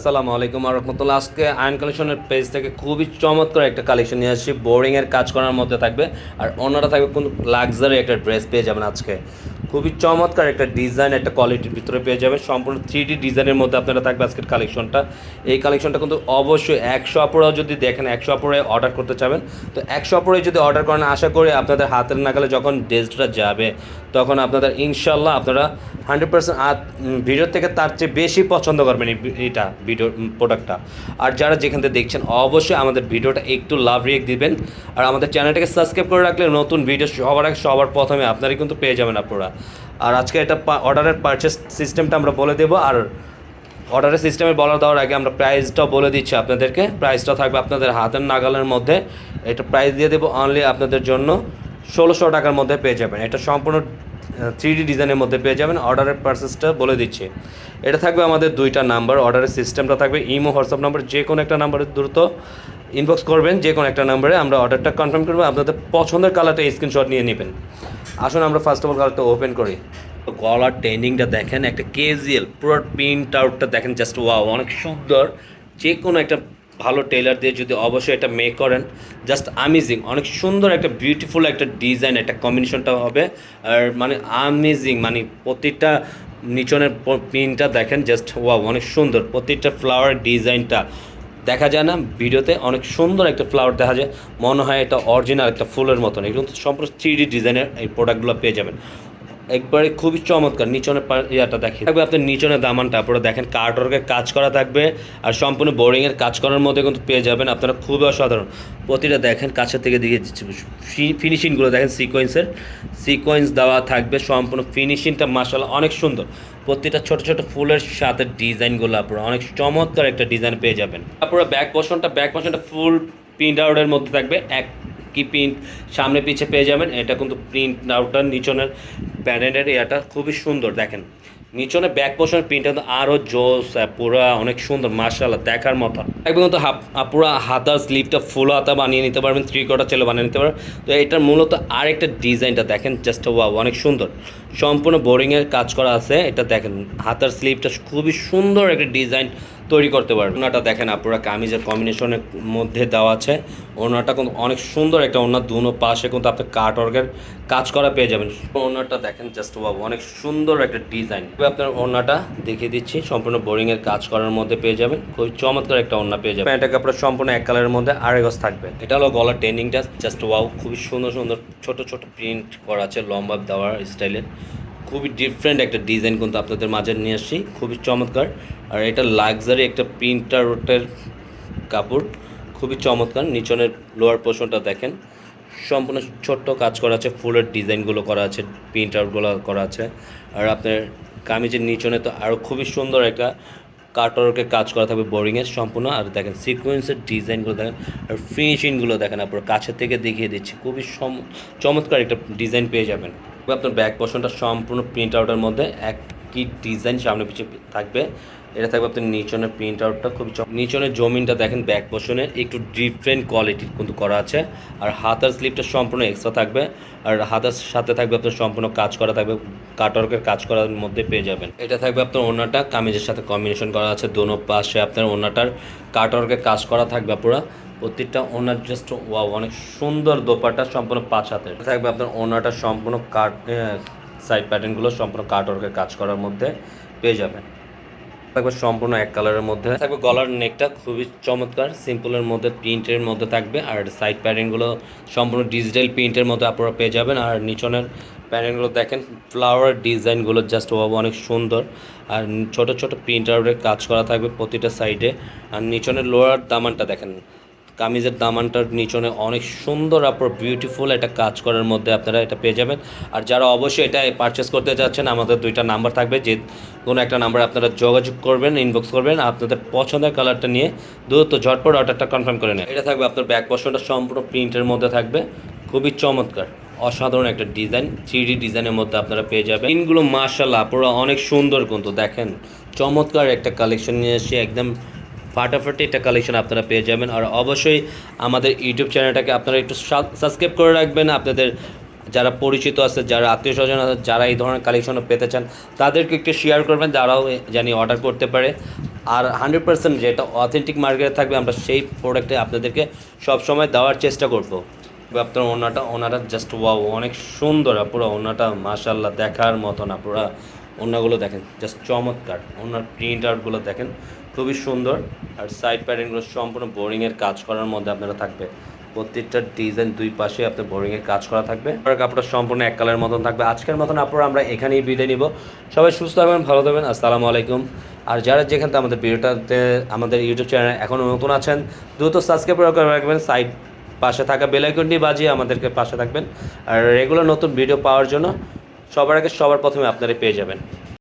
আসসালামু আলাইকুম আর রহমতুল্লাহ। আজকে আয়ন কালেকশনের পেজ থেকে খুবই চমৎকার একটা কালেকশন নিয়ে আসছি। বোরিংয়ের কাজ করার মধ্যে থাকবে। আর অন্যটা থাকবে কোন লাক্সারি একটা ড্রেস পেয়ে যাবেন আজকে। খুবই চমৎকার একটা ডিজাইন একটা কোয়ালিটির ভিতরে পেয়ে যাবেন। সম্পূর্ণ থ্রি ডি ডিজাইনের মধ্যে আপনারা থাকবে আজকের কালেকশনটা এই কালেকশনটা কিন্তু অবশ্যই একশো অপরাও যদি দেখেন, একশো অপরে অর্ডার করতে চাবেন। তো একশো অপরে যদি অর্ডার করেন, আশা করি আপনাদের হাতের নাগালে যখন ড্রেসটা যাবে, তখন আপনাদের ইনশাল্লাহ আপনারা হান্ড্রেড পার্সেন্ট ভিডিও থেকে তার চেয়ে বেশি পছন্দ করবেন এটা ভিডিও প্রোডাক্টটা আর যারা যেখান থেকে দেখছেন, অবশ্যই আমাদের ভিডিওটা একটু লাভ রিয়েক্ট দিবেন। আর আমাদের চ্যানেলটাকে সাবস্ক্রাইব করে রাখলে নতুন ভিডিও সবার আগে সবার প্রথমে আপনারাই কিন্তু পেয়ে যাবেন আপনারা। আর আজকে এটা অর্ডারের পারচেস সিস্টেমটা আমরা বলে দেবো। আর অর্ডারের সিস্টেমে বলা দেওয়ার আগে আমরা প্রাইসটাও বলে দিচ্ছি আপনাদেরকে। প্রাইসটা থাকবে আপনাদের হাতের নাগালের মধ্যে। এটা প্রাইস দিয়ে দেবো অনলি আপনাদের জন্য। ষোলোশো টাকার মধ্যে পেয়ে যাবেন। এটা সম্পূর্ণ থ্রি ডি ডিজাইনের মধ্যে পেয়ে যাবেন। অর্ডারের পার্সেসটা বলে দিচ্ছি। এটা থাকবে আমাদের দুইটা নাম্বার অর্ডারের সিস্টেমটা থাকবে ইমো হোয়াটসঅ্যাপ নাম্বার যে কোনো একটা নাম্বারে দ্রুত ইনবক্স করবেন। যে কোনো একটা নাম্বারে আমরা অর্ডারটা কনফার্ম করব। আপনাদের পছন্দের কালারটা স্ক্রিনশট নিয়ে নেবেন। আসুন আমরা ফার্স্ট অফ অল কালারটা ওপেন করি। তো গলার ট্রেন্ডিংটা দেখেন, একটা কেজিএল পুরো প্রিন্ট আউটটা দেখেন জাস্ট ওয়াও অনেক সুন্দর। যে কোনো একটা ভালো টেলার দিয়ে যদি অবশ্যই এটা মেক করেন জাস্ট আমেজিং অনেক সুন্দর একটা বিউটিফুল একটা ডিজাইন একটা কম্বিনেশনটা হবে। আর মানে আমেজিং মানে প্রতিটা নিচনের প্রিন্টটা দেখেন জাস্ট ওয়াও অনেক সুন্দর। প্রতিটা ফ্লাওয়ার ডিজাইনটা দেখা যায় না। ভিডিওতে অনেক সুন্দর একটা ফ্লাওয়ার দেখা যায়। মনে হয় এটা অরিজিনাল একটা ফুলের মতন। এগুলো সম্পূর্ণ থ্রি ডি ডিজাইনের এই প্রোডাক্টগুলো পেয়ে যাবেন। একবারে খুবই চমৎকার, নিচনের পা- ইয়াটা দেখে থাকবে আপনার নিচনের দামানটা, আপনারা দেখেন কার্টওয়ার্কের কাজ করা থাকবে, আর সম্পূর্ণ বোরিংয়ের কাজ করার মধ্যে কিন্তু পেয়ে যাবেন আপনারা, খুবই অসাধারণ। প্রতিটা দেখেন কাছের থেকে দিকে ফিনিশিংগুলো দেখেন সিকোয়েন্সের সিকোয়েন্স দেওয়া থাকবে সম্পূর্ণ ফিনিশিংটা মাসাল অনেক সুন্দর। প্রতিটা ছোট ছোট ফুলের সাথে ডিজাইনগুলো আপনারা অনেক চমৎকার একটা ডিজাইন পেয়ে যাবেন। আপনারা ব্যাক পোর্শনটা ব্যাক পোর্শনটা ফুল প্রিন্ট আউটের মধ্যে থাকবে এক কি প্রিন্ট সামনে পিছে পেয়ে যাবেন, এটা কিন্তু প্রিন্ট আউটার নিচনের প্যানেলের এটা খুবই সুন্দর দেখেন। নিচনে ব্যাক পোর্শন প্রিন্টটা কিন্তু আরও জোস পুরা অনেক সুন্দর মার্শাল্লাহ দেখার মতো। একদম আহ, পুরা হাতার স্লিভটা ফুল হাতা বানিয়ে নিতে পারবেন থ্রি কোয়ার্টার চেলে বানিয়ে নিতে পারবেন। তো এটার মূলত আরেকটা ডিজাইনটা দেখেন জাস্ট ওয়াও অনেক সুন্দর। সম্পূর্ণ বোরিংয়ের কাজ করা আছে এটা দেখেন হাতার স্লিভটা খুবই সুন্দর একটা ডিজাইন তৈরি করতে পারবেন ওনাটা দেখেন আপনারা কামিজের কম্বিনেশনের মধ্যে দেওয়া আছে। ওনাটা কিন্তু অনেক সুন্দর একটা ওনার দুনো পাশে কিন্তু আপনি কাট ওয়ার্কের কাজ করা পেয়ে যাবেন। ওনাটা দেখেন জাস্ট বাবু অনেক সুন্দর একটা ডিজাইন আপনার ওনাটা দেখিয়ে দিচ্ছি, সম্পূর্ণ বোরিংয়ের কাজ করার মধ্যে পেয়ে যাবেন। খুবই চমৎকার একটা ওনা পেয়ে যাবেন। প্যান্টটা কাপড় সম্পূর্ণ এক কালারের মধ্যে আড়াই গজ থাকবে। এটা হলো গলার ট্রেনিংটা জাস্ট ওয়াও খুবই সুন্দর সুন্দর ছোট ছোট প্রিন্ট করা আছে, লম্বা দেওয়ার স্টাইলের খুবই ডিফারেন্ট একটা ডিজাইন কিন্তু আপনাদের মাঝে নিয়ে আসছি। খুবই চমৎকার। আর এটা লাক্সারি একটা প্রিন্টারের কাপড়। খুবই চমৎকার। নিচনের লোয়ার পোর্শনটা দেখেন। সম্পূর্ণ ছোট্ট কাজ করা আছে। ফুলের ডিজাইনগুলো করা আছে। প্রিন্ট আউটগুলো করা আছে। আর আপনার কামিজের নিচনে তো আরও খুবই সুন্দর একটা কাটওয়ার্কের কাজ করা থাকবে বোরিংয়ের সম্পূর্ণ। আর দেখেন সিকোয়েন্সের ডিজাইনগুলো দেখেন। আর ফিনিশিংগুলো দেখেন আপনার কাছের থেকে দেখিয়ে দিচ্ছি। খুবই চমৎকার একটা ডিজাইন পেয়ে যাবেন। আপনার ব্যাক পোর্শনটা সম্পূর্ণ প্রিন্ট আউটের মধ্যে। একই ডিজাইন সামনে পিছিয়ে থাকবে। এটা থাকবে আপনার নিচনের প্রিন্ট আউটটা খুবই নিচনের জমিনটা দেখেন ব্যাক পোর্শনে একটু ডিফারেন্ট কোয়ালিটির কিন্তু করা আছে। আর হাতার স্লিপটা সম্পূর্ণ এক্সট্রা থাকবে, আর হাতার সাথে থাকবে আপনার সম্পূর্ণ কাজ করা থাকবে কাটওয়ার্কের কাজ করার মধ্যে পেয়ে যাবেন। এটা থাকবে আপনার ওনাটা, কামিজের সাথে কম্বিনেশন করা আছে, দোনো পাশে আপনার ওনাটার কাটওয়ার্কের কাজ করা থাকবে পুরো। প্রত্যেকটা ওনার জাস্ট ওয়াও অনেক সুন্দর দোপাটা সম্পূর্ণ পাঁচ হাতের। থাকবে আপনার ওনাটা সম্পূর্ণ কাট সাইড প্যাটার্নগুলো সম্পূর্ণ কাটওয়ার্কের কাজ করার মধ্যে পেয়ে যাবেন। থাকবে সম্পূর্ণ এক কালারের মধ্যে। থাকবে গলার নেকটা খুবই চমৎকার সিম্পলের মধ্যে প্রিন্টের মধ্যে থাকবে। আর সাইড প্যাটার্নগুলো সম্পূর্ণ ডিজিটাল প্রিন্টের মধ্যে আপনারা পেয়ে যাবেন। আর নিচনের প্যাটার্নগুলো দেখেন ফ্লাওয়ার ডিজাইনগুলো জাস্ট অনেক সুন্দর। আর ছোট ছোট প্রিন্টারের কাজ করা থাকবে প্রতিটা সাইডে আর নিচনের লোয়ার দামানটা দেখেন কামিজের দামানটার নিচনে অনেক সুন্দর আপনার বিউটিফুল একটা কাজ করার মধ্যে আপনারা এটা পেয়ে যাবেন। আর যারা অবশ্যই এটা পারচেস করতে যাচ্ছেন, আমাদের দুইটা নাম্বার থাকবে, যে কোনো একটা নাম্বারে আপনারা যোগাযোগ করবেন ইনবক্স করবেন, আপনাদের পছন্দের কালারটা নিয়ে দ্রুত ঝটপট অর্ডারটা কনফার্ম করে নেন এটা থাকবে আপনার ব্যাক পোর্শনটা সম্পূর্ণ প্রিন্টের মধ্যে থাকবে, খুবই চমৎকার, অসাধারণ একটা ডিজাইন থ্রি ডিজাইনের মধ্যে আপনারা পেয়ে যাবেন। ইনগুলো মার্শাল্লাহ আপনারা অনেক সুন্দর কিন্তু, দেখেন, চমৎকার একটা কালেকশন নিয়ে এসে একদম ফাটাফাটি একটা কালেকশন আপনারা পেয়ে যাবেন। আর অবশ্যই আমাদের ইউটিউব চ্যানেলটাকে আপনারা একটু সাবস্ক্রাইব করে রাখবেন। আপনাদের যারা পরিচিত আছে, যারা আত্মীয় স্বজন আছে, যারা এই ধরনের কালেকশনও পেতে চান, তাদেরকে একটু শেয়ার করবেন, তারাও জানি অর্ডার করতে পারে। আর হান্ড্রেড পার্সেন্ট যেটা অথেন্টিক মার্কেটে থাকবে, আমরা সেই প্রোডাক্টে আপনাদেরকে সবসময় দেওয়ার চেষ্টা করব। আপনার ওনাটা ওনাটা জাস্ট ওয়াও অনেক সুন্দর পুরো ওনাটা মাশাল্লাহ দেখার মতো না পুরো ওনাগুলো দেখেন জাস্ট চমৎকার। ওনার প্রিন্ট আউটগুলো দেখেন, খুবই সুন্দর। আর সাইড প্যাটার্নগুলো সম্পূর্ণ বোরিংয়ের কাজ করার মধ্যে আপনারা থাকবে। প্রত্যেকটা ডিজাইন দুই পাশে আপনার বোরিংয়ের কাজ করা থাকবে। আর কাপড়টা সম্পূর্ণ এক কালারের মতন থাকবে। আজকের মতন আপনারা আমরা এখানেই বিদায় নিব। সবাই সুস্থ থাকবেন, ভালো থাকবেন। আসসালামু আলাইকুম। আর যারা যেখান আমাদের ভিডিওটাতে আমাদের ইউটিউব চ্যানেল এখনও নতুন আছেন, দ্রুত সাবস্ক্রাইব করে রাখবেন। সাইড পাশে থাকা বেলাইকনটি বাজিয়ে আমাদেরকে পাশে থাকবেন। আর রেগুলার নতুন ভিডিও পাওয়ার জন্য সবার আগে সবার প্রথমে আপনারা পেয়ে যাবেন।